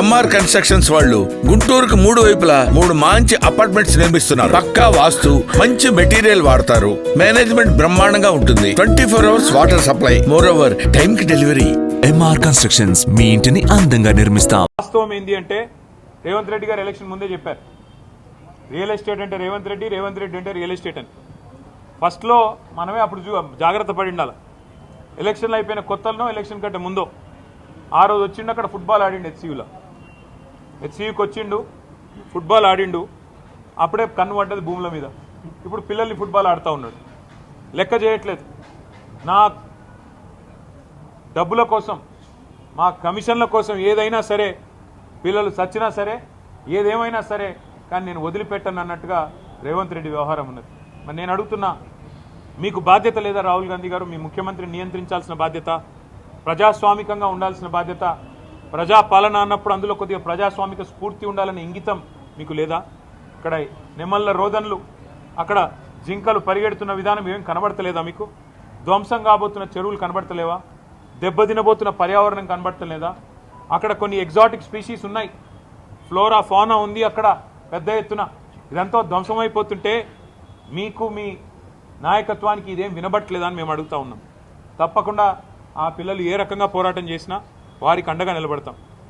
MR constructions వాళ్ళు గుంటూరుకు మూడు వైపులా మూడు మంచి అపార్ట్మెంట్స్ నిర్మిస్తున్నారు. పక్కా వాస్తు మంచి మెటీరియల్ వాడతారు. మేనేజ్మెంట్ బ్రహ్మాండంగా ఉంటుంది. Twenty four hours water supply. Moreover time కి డెలివరీ ఎంఆర్ కన్స్ట్రక్షన్స్ మీ ఇంటిని అందంగా నిర్మిస్తాం. వాస్తవం ఏంటి అంటే రేవంత్ రెడ్డి గారు ఎలక్షన్ ముందే చెప్పారు. రియల్ ఎస్టేట్ అంటే రేవంత్ రెడ్డి రేవంత్ రెడ్డి అంటే రియల్ ఎస్టేట్ అని. ఫస్ట్లో మనమే అప్పుడు చూ జాగ్రత్త పడి ఉండాలి. ఎలక్షన్లు అయిపోయిన కొత్తలో ఎలక్షన్ కంటే ముందో. ఆ రోజు వచ్చిండు అక్కడ ఫుట్బాల్ ఆడిండు హెచ్సియూలో హెచ్సియూకి వచ్చిండు ఫుట్బాల్ ఆడిండు అప్పుడే కన్ను పడ్డది భూముల మీద. ఇప్పుడు పిల్లల్ని ఫుట్బాల్ ఆడుతూ ఉన్నాడు. లెక్క చేయట్లేదు. నా డబ్బుల కోసం మా కమిషన్ల కోసం ఏదైనా సరే పిల్లలు చచ్చినా సరే ఏదేమైనా సరే కానీ నేను వదిలిపెట్టను అన్నట్టుగా రేవంత్ రెడ్డి వ్యవహారం ఉన్నది. మరి నేను అడుగుతున్నా మీకు బాధ్యత లేదా రాహుల్ గాంధీ గారు? మీ ముఖ్యమంత్రిని నియంత్రించాల్సిన బాధ్యత ప్రజాస్వామికంగా ఉండాల్సిన బాధ్యత ప్రజా పాలన అన్నప్పుడు అందులో కొద్దిగా ప్రజాస్వామిక స్ఫూర్తి ఉండాలని ఇంగితం మీకు లేదా? ఇక్కడ నిమ్మల్ల రోదన్లు అక్కడ జింకలు పరిగెడుతున్న విధానం ఏం కనబడతలేదా మీకు? ధ్వంసం కాబోతున్న చెరువులు కనబడతలేవా? దెబ్బతినబోతున్న పర్యావరణం కనబడతలేదా? అక్కడ కొన్ని ఎగ్జాటిక్ స్పీషీస్ ఉన్నాయి. ఫ్లోరా ఫానా ఉంది అక్కడ పెద్ద ఎత్తున. ఇదంతా ధ్వంసమైపోతుంటే మీకు మీ నాయకత్వానికి ఇదేం వినబట్టలేదని మేము అడుగుతా ఉన్నాం. తప్పకుండా ఆ పిల్లలు ఏ రకంగా పోరాటం చేసినా వారికి అండగా నిలబడతాం.